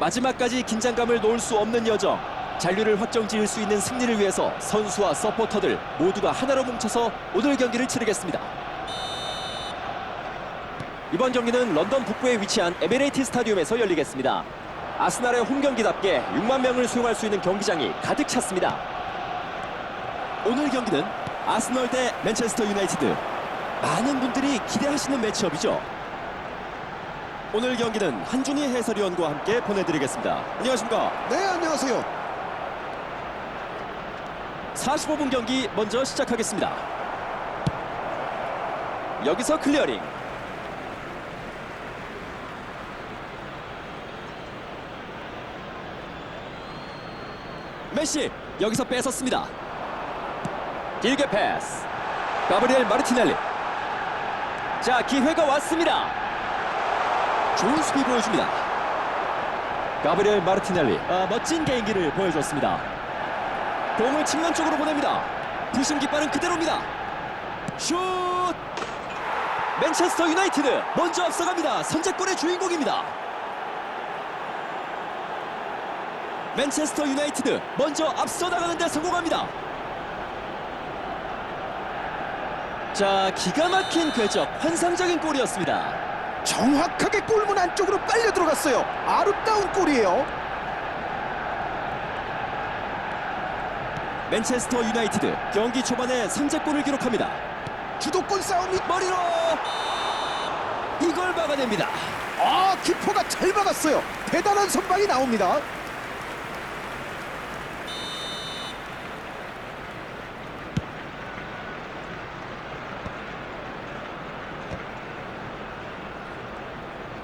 마지막까지 긴장감을 놓을 수 없는 여정. 잔류를 확정 지을 수 있는 승리를 위해서 선수와 서포터들 모두가 하나로 뭉쳐서 오늘 경기를 치르겠습니다. 이번 경기는 런던 북부에 위치한 에미레이티 스타디움에서 열리겠습니다. 아스날의 홈 경기답게 6만 명을 수용할 수 있는 경기장이 가득 찼습니다. 오늘 경기는 아스널 대 맨체스터 유나이티드. 많은 분들이 기대하시는 매치업이죠. 오늘 경기는 한준희 해설위원과 함께 보내드리겠습니다. 안녕하십니까? 네, 안녕하세요. 45분 경기 먼저 시작하겠습니다. 여기서 클리어링. 메시 여기서 뺏었습니다. 길게 패스. 가브리엘 마르티넬리. 자 기회가 왔습니다. 좋은 수비 보여줍니다. 가브리엘 마르티넬리 아, 멋진 개인기를 보여줬습니다. 공을 측면 쪽으로 보냅니다. 부심 깃발은 그대로입니다. 슛! 맨체스터 유나이티드 먼저 앞서갑니다. 선제골의 주인공입니다. 맨체스터 유나이티드 먼저 앞서 나가는데 성공합니다. 자, 기가 막힌 궤적, 환상적인 골이었습니다. 정확하게 골문 안쪽으로 빨려 들어갔어요. 아름다운 골이에요. 맨체스터 유나이티드 경기 초반에 선제골을 기록합니다. 주도권 싸움이 머리로 이걸 막아냅니다. 아, 키퍼가 잘 막았어요. 대단한 선방이 나옵니다.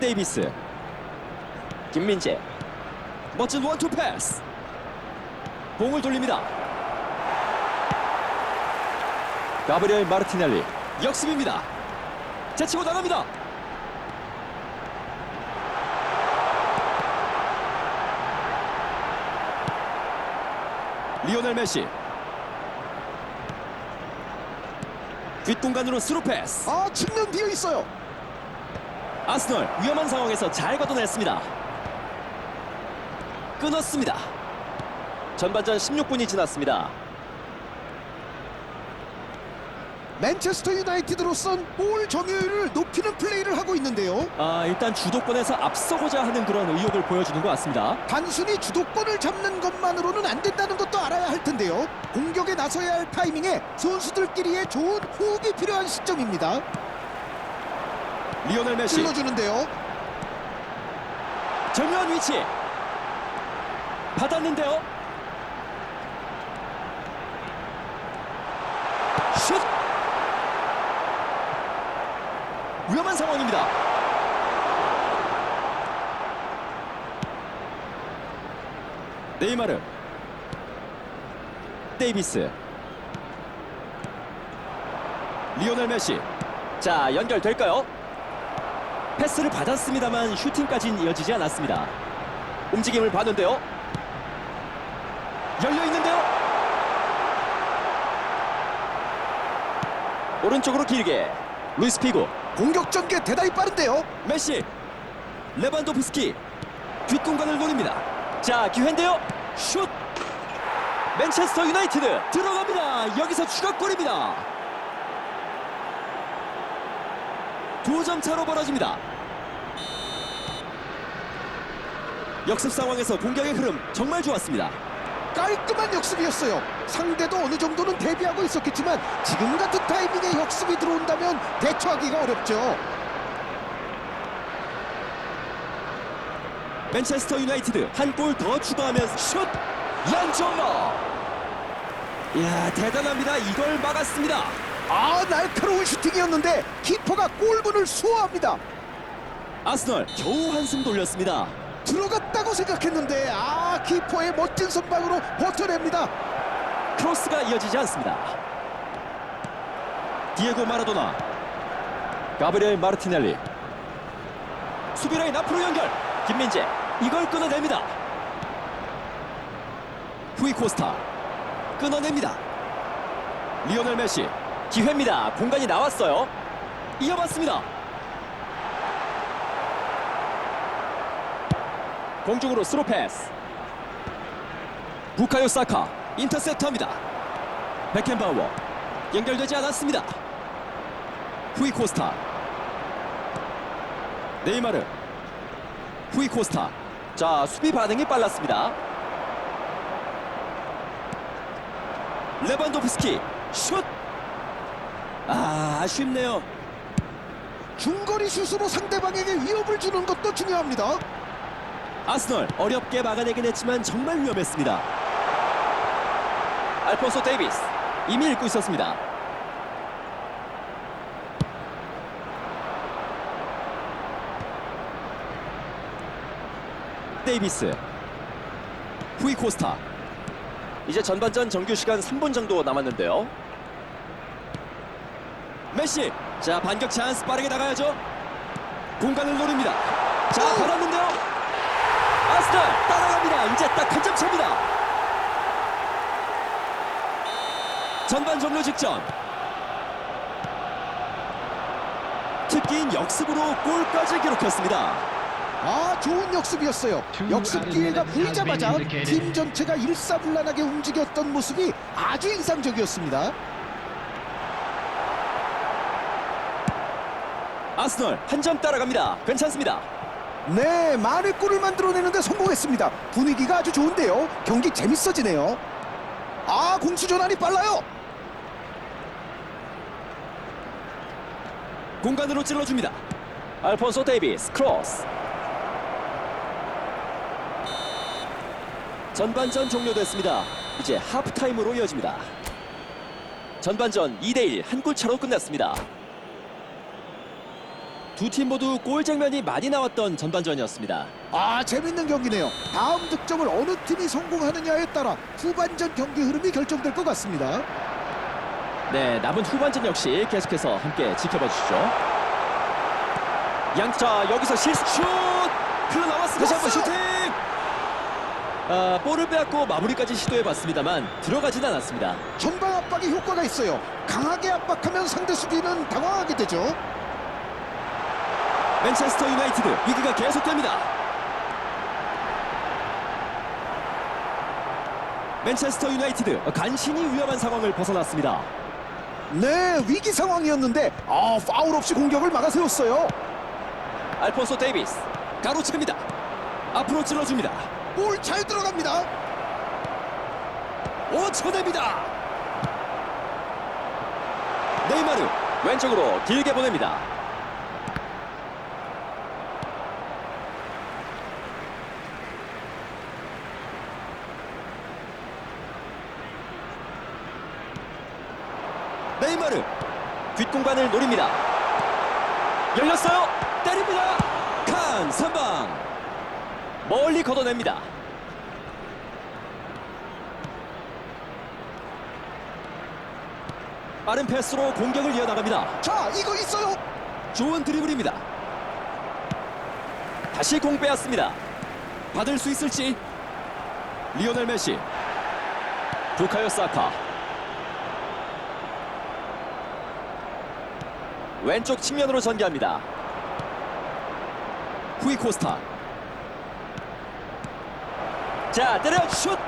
데이비스. 김민재. 멋진 원투 패스. 공을 돌립니다. 가브리엘 마르티넬리. 역습입니다. 제치고 나갑니다. 리오넬 메시. 뒷공간으로 스루 패스. 아, 측면 비어 있어요. 아스널 위험한 상황에서 잘 걷어냈습니다. 끊었습니다. 전반전 16분이 지났습니다. 맨체스터 유나이티드로선 볼 점유율을 높이는 플레이를 하고 있는데요. 아, 일단 주도권에서 앞서고자 하는 그런 의욕을 보여주는 것 같습니다. 단순히 주도권을 잡는 것만으로는 안 된다는 것도 알아야 할 텐데요. 공격에 나서야 할 타이밍에 선수들끼리의 좋은 호흡이 필요한 시점입니다. 리오넬 메시 찔러주는데요. 절묘한 위치 받았는데요. 슛 위험한 상황입니다. 네이마르 데이비스 리오넬 메시 자 연결될까요? 패스를 받았습니다만 슈팅까지는 이어지지 않았습니다. 움직임을 봤는데요. 열려 있는데요. 오른쪽으로 길게 루이스 피고 공격 전개 대단히 빠른데요. 메시 레반도프스키 뒷공간을 노립니다. 자 기회인데요. 슛 맨체스터 유나이티드 들어갑니다. 여기서 추가골입니다. 두 점 차로 벌어집니다. 역습 상황에서 공격의 흐름 정말 좋았습니다. 깔끔한 역습이었어요. 상대도 어느 정도는 대비하고 있었겠지만 지금 같은 타이밍에 역습이 들어온다면 대처하기가 어렵죠. 맨체스터 유나이티드 한 골 더 추가하면서 슛 양정모 이야 대단합니다 이걸 막았습니다 아 날카로운 슈팅이었는데 키퍼가 골문을 수호합니다. 아스널 겨우 한숨 돌렸습니다. 들어갔다고 생각했는데 아 키퍼의 멋진 선방으로 버텨냅니다. 크로스가 이어지지 않습니다. 디에고 마라도나 가브리엘 마르티넬리. 수비라인 앞으로 연결. 김민재 이걸 끊어냅니다. 후이 코스타 끊어냅니다. 리오넬 메시 기회입니다 공간이 나왔어요 이어봤습니다 공중으로 스루 패스. 부카요 사카 인터셉터입니다. 백햄바워 연결되지 않았습니다. 후이 코스타 네이마르 후이 코스타 자 수비 반응이 빨랐습니다. 레반도프스키 슛! 아 아쉽네요. 중거리 슛으로 상대방에게 위협을 주는 것도 중요합니다. 아스널 어렵게 막아내긴 했지만 정말 위험했습니다. 알폰소 데이비스 이미 읽고 있었습니다. 데이비스 후이 코스타 이제 전반전 정규 시간 3분 정도 남았는데요. 메시 자 반격 찬스 빠르게 나가야죠. 공간을 노립니다. 자 받았는데요. 아스널 따라갑니다. 이제 딱 한 점 차입니다. 전반 종료 직전. 특기인 역습으로 골까지 기록했습니다. 아 좋은 역습이었어요. 역습 기회가 보이자마자 팀 전체가 일사불란하게 움직였던 모습이 아주 인상적이었습니다. 아스널 한 점 따라갑니다. 괜찮습니다. 네, 많은 골을 만들어내는데 성공했습니다. 분위기가 아주 좋은데요. 경기 재밌어지네요. 아, 공수 전환이 빨라요. 공간으로 찔러줍니다. 알폰소 데이비스 크로스. 전반전 종료됐습니다. 이제 하프타임으로 이어집니다. 전반전 2대1 한 골 차로 끝났습니다. 두 팀 모두 골 장면이 많이 나왔던 전반전이었습니다. 아, 재밌는 경기네요. 다음 득점을 어느 팀이 성공하느냐에 따라 후반전 경기 흐름이 결정될 것 같습니다. 네, 남은 후반전 역시 계속해서 함께 지켜봐 주시죠. 양자 여기서 실수 슛! 흘러나왔습니다. 다시 한번 슈팅! 아, 볼을 빼앗고 마무리까지 시도해봤습니다만 들어가진 않았습니다. 전방 압박이 효과가 있어요. 강하게 압박하면 상대 수비는 당황하게 되죠. 맨체스터 유나이티드 위기가 계속됩니다. 맨체스터 유나이티드 간신히 위험한 상황을 벗어났습니다. 네, 위기 상황이었는데 아, 파울 없이 공격을 막아세웠어요. 알폰소 데이비스 가로채입니다. 앞으로 찔러줍니다. 볼 잘 들어갑니다. 5초 내입니다. 네이마르 왼쪽으로 길게 보냅니다. 네이마르 뒷공간을 노립니다. 열렸어요. 때립니다. 칸 선방 멀리 걷어냅니다. 빠른 패스로 공격을 이어나갑니다. 자, 이거 있어요. 좋은 드리블입니다. 다시 공 빼앗습니다. 받을 수 있을지. 리오넬 메시. 부카요 사카. 왼쪽 측면으로 전개합니다. 후이 코스타. 자, 때려 슛!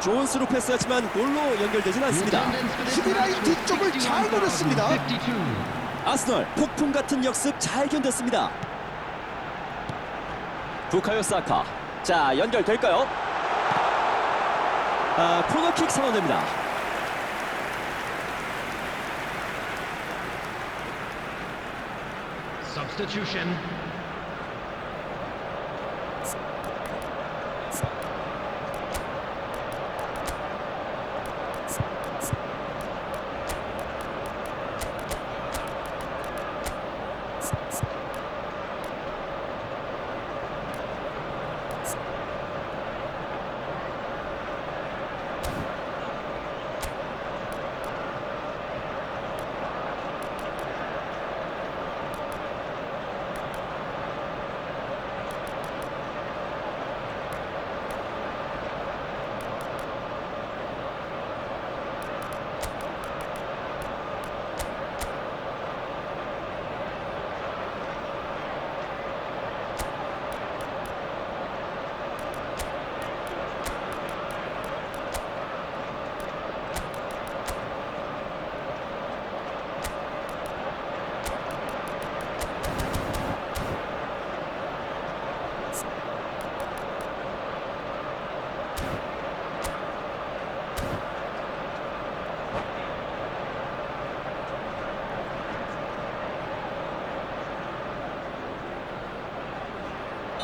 좋은 스루 패스였지만 골로 연결되진 않습니다. 수비라인 뒤쪽을 잘 노렸습니다. 아스널 폭풍 같은 역습 잘 견뎠습니다. 부카요 사카. 자 연결될까요? 아 코너킥 선언됩니다. Substitution.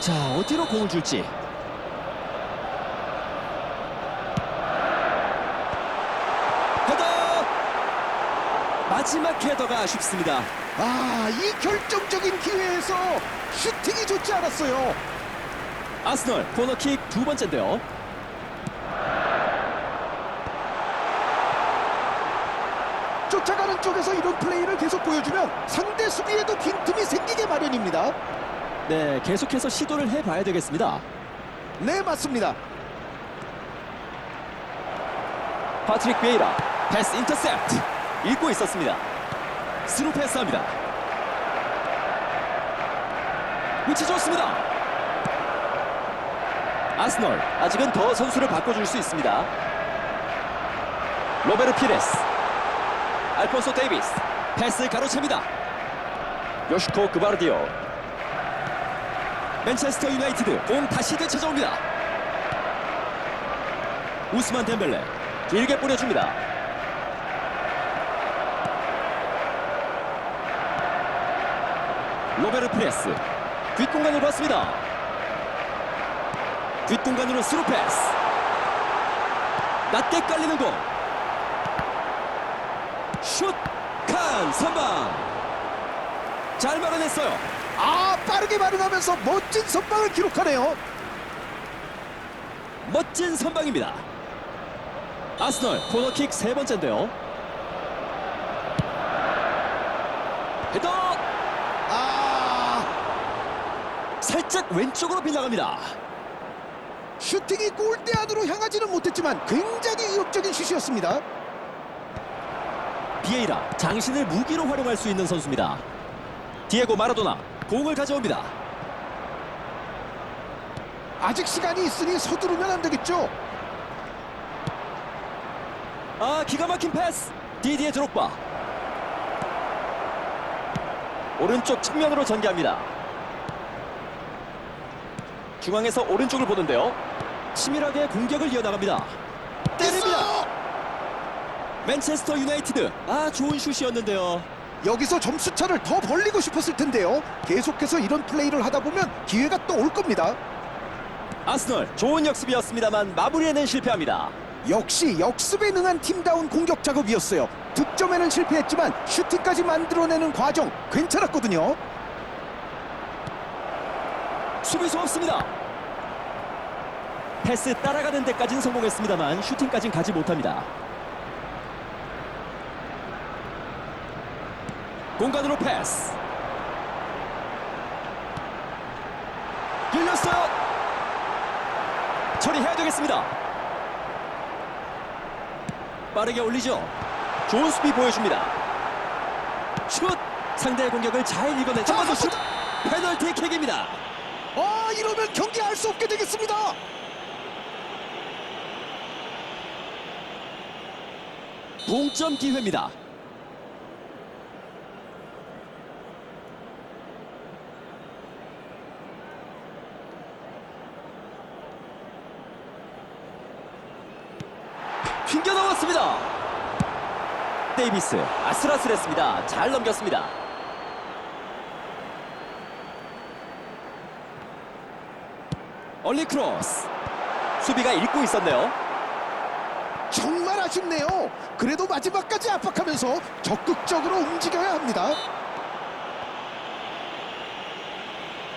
자, 어디로 공을 줄지. 헤더! 마지막 헤더가 아쉽습니다. 아, 이 결정적인 기회에서 슈팅이 좋지 않았어요. 아스널 코너킥 두 번째인데요. 쫓아가는 쪽에서 이런 플레이를 계속 보여주면 상대 수비에도 빈틈이 생기게 마련입니다. 네, 계속해서 시도를 해봐야 되겠습니다. 네, 맞습니다. 파트릭 베이라 패스 인터셉트 읽고 있었습니다. 스루 패스합니다. 위치 좋습니다. 아스널 아직은 더 선수를 바꿔줄 수 있습니다. 로베르 피레스 알폰소 데이비스 패스 가로챕니다. 요시코 그바르디오 맨체스터 유나이티드 공 다시 되찾아옵니다. 우스만 덴벨레 길게 뿌려줍니다. 로베르 프레스 뒷공간을 봤습니다. 뒷공간으로 스루 패스 낮게 깔리는 공 슛! 칸! 선방 잘 막아냈어요. 아, 빠르게 반응하면서 멋진 선방을 기록하네요. 멋진 선방입니다. 아스널 코너킥 세 번째인데요. 헤더 아, 살짝 왼쪽으로 빗나갑니다. 슈팅이 골대 안으로 향하지는 못했지만 굉장히 위협적인 슛이었습니다. 비에이라 장신을 무기로 활용할 수 있는 선수입니다. 디에고 마라도나 공을 가져옵니다. 아직 시간이 있으니 서두르면 안 되겠죠. 아 기가 막힌 패스 디디에 드록바 오른쪽 측면으로 전개합니다. 중앙에서 오른쪽을 보는데요. 치밀하게 공격을 이어나갑니다. 때립니다. 맨체스터 유나이티드 아 좋은 슛이었는데요. 여기서 점수 차를 더 벌리고 싶었을 텐데요. 계속해서 이런 플레이를 하다 보면 기회가 또 올 겁니다. 아스널 좋은 역습이었습니다만 마무리에는 실패합니다. 역시 역습에 능한 팀다운 공격 작업이었어요. 득점에는 실패했지만 슈팅까지 만들어내는 과정 괜찮았거든요. 수비수 없습니다. 패스 따라가는 데까지는 성공했습니다만 슈팅까지는 가지 못합니다. 공간으로 패스. 길렸어요. 처리해야 되겠습니다. 빠르게 올리죠. 좋은 수비 보여줍니다. 슛! 상대의 공격을 잘 읽어내죠. 한번더 슛! 페널티 킥입니다. 아 이러면 경기 할 수 없게 되겠습니다. 동점 기회입니다. 튕겨 나왔습니다. 데이비스 아슬아슬했습니다. 잘 넘겼습니다. 얼리 크로스 수비가 읽고 있었네요. 정말 아쉽네요. 그래도 마지막까지 압박하면서 적극적으로 움직여야 합니다.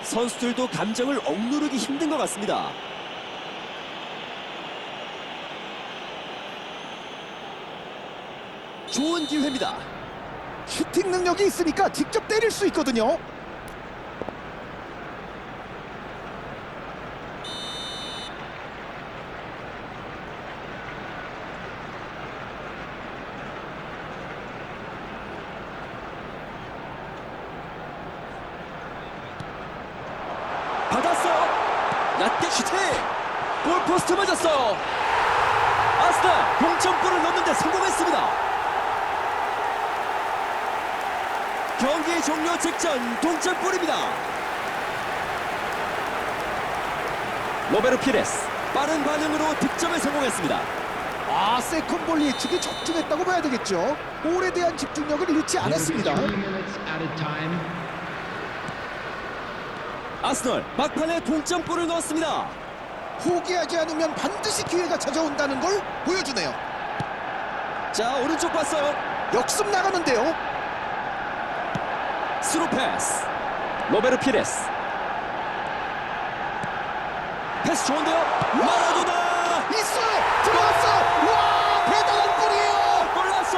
선수들도 감정을 억누르기 힘든 것 같습니다. 좋은 기회입니다. 슈팅 능력이 있으니까 직접 때릴 수 있거든요. 받았어요. 낮게 슈팅. 골포스트 맞았어요. 아스날 동점골을 넣는데 성공했습니다. 경기 종료 직전 동점골입니다. 로베르 피레스 빠른 반응으로 득점에 성공했습니다. 아 세컨볼 예측이 적중했다고 봐야 되겠죠. 볼에 대한 집중력을 잃지 않았습니다. 아스널 막판에 동점골을 넣었습니다. 포기하지 않으면 반드시 기회가 찾아온다는 걸 보여주네요. 자 오른쪽 봤어요. 역습 나가는데요. 스루 패스. 로베르 피레스. 패스 좋은데요. 마라도나 있어요. 들어갔어. 와 대단한 골이에요. 골랐어.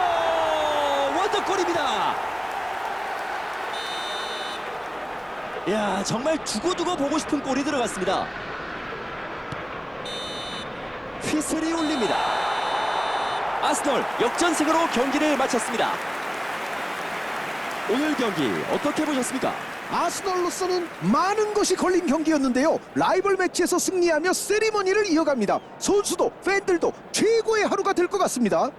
원더골입니다. 야 정말 두고두고 보고 싶은 골이 들어갔습니다. 휘슬이 울립니다. 아스널 역전승으로 경기를 마쳤습니다. 오늘 경기 어떻게 보셨습니까? 아스널로서는 많은 것이 걸린 경기였는데요. 라이벌 매치에서 승리하며 세리머니를 이어갑니다. 선수도 팬들도 최고의 하루가 될 것 같습니다.